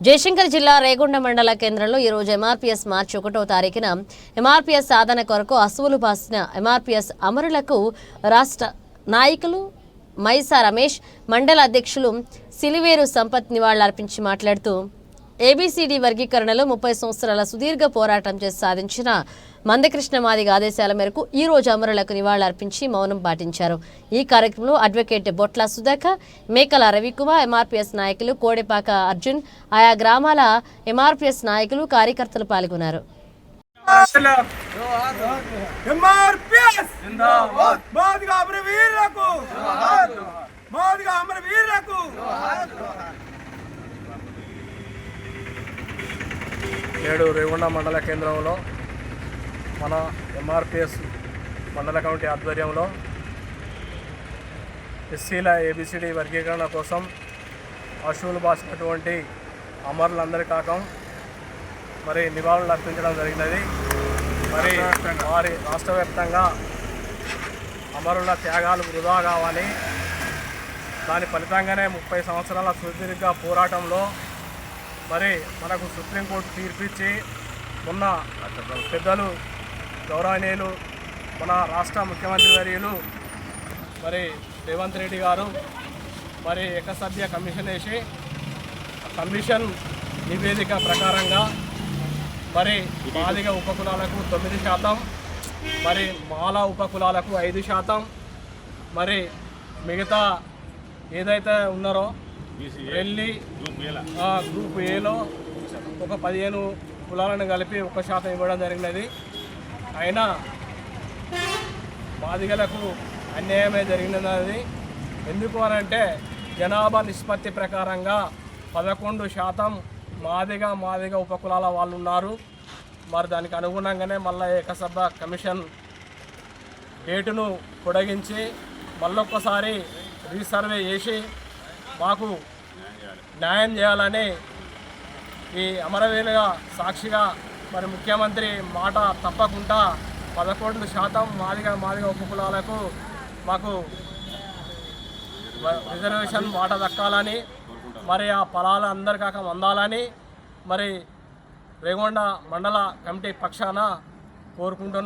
జయశంకర్ జిల్లా రేగొండ మండల కేంద్రంలో ఈ రోజు ఎంఆర్పీఎస్ మార్చి ఒకటో తారీఖున ఎంఆర్పీఎస్ సాధన కొరకు అసువులు పాసిన ఎంఆర్పీఎస్ అమరులకు రాష్ట్ర నాయకులు మైసా రమేష్ మండల అధ్యక్షులు సిలివేరు సంపత్ నివాళులర్పించి మాట్లాడుతూ ఏబీసీడీ వర్గీకరణలో ముప్పై సంవత్సరాల సుదీర్ఘ పోరాటం చేసి సాధించిన మందకృష్ణ మాదిగ ఆదేశాల మేరకు ఈ రోజు అమరులకు నివాళులర్పించి మౌనం పాటించారు. ఈ కార్యక్రమంలో అడ్వకేట్ బొట్ల సుధాకర్ మేకల రవికుమార్ ఎంఆర్పీఎస్ నాయకులు కోడెపాక అర్జున్ ఆయా గ్రామాల ఎంఆర్పీఎస్ నాయకులు కార్యకర్తలు పాల్గొన్నారు. మాదిగా అమర వీరులకు మాదిగా అమర వీరులకు నేడు రేగొండ మండల కేంద్రంలో మన ఎంఆర్పిఎస్ మండల కమిటీ ఆధ్వర్యంలో ఎస్సీల ఏబిసిడి వర్గీకరణ కోసం పశువులు బాసినటువంటి అమరులందరి కాకం మరి నివాళులు అర్పించడం జరిగినది. మరి వారి రాష్ట్ర వ్యాప్తంగా అమరుల త్యాగాలు వృధా కావాలి. దాని ఫలితంగానే ముప్పై సంవత్సరాల సుదీర్ఘ పోరాటంలో మరి మనకు సుప్రీంకోర్టు తీర్పిచ్చి మొన్న పెద్దలు గౌరవనీయులు మన రాష్ట్ర ముఖ్యమంత్రి వర్యులు మరి రేవంత్ రెడ్డి గారు మరి ఏకసభ్య కమిషన్ వేసి కమిషన్ నివేదిక ప్రకారంగా మరి బాలిక ఉపకులాలకు తొమ్మిది శాతం మరి మాల ఉపకులాలకు ఐదు శాతం మరి మిగతా ఏదైతే ఉన్నారో వెళ్ళి ఆ, గ్రూప్ ఏలో ఒక పదిహేను కులాలను కలిపి ఒక శాతం ఇవ్వడం జరిగినది. అయినా మాదిగలకు అన్యాయమే జరిగినది. ఎందుకు అనంటే జనాభా నిష్పత్తి ప్రకారంగా పదకొండు శాతం మాదిగ మాదిగ ఉపకులాల వాళ్ళు ఉన్నారు. మరి దానికి అనుగుణంగానే మళ్ళీ ఏకసభ కమిషన్ డేటును పొడిగించి మళ్ళొక్కసారి రీసర్వే చేసి మాకు న్యాయం చేయాలని ఈ అమరవీరుగా సాక్షిగా మరి ముఖ్యమంత్రి మాట తప్పకుండా పదకొండు శాతం మాదిగా మాదిగా ఉపకులాలకు మాకు రిజర్వేషన్ మాట దక్కాలని మరి ఆ పొలాలు అందరికాక అందాలని మరి రేగొండ మండల కమిటీ పక్షాన కోరుకుంటున్నాం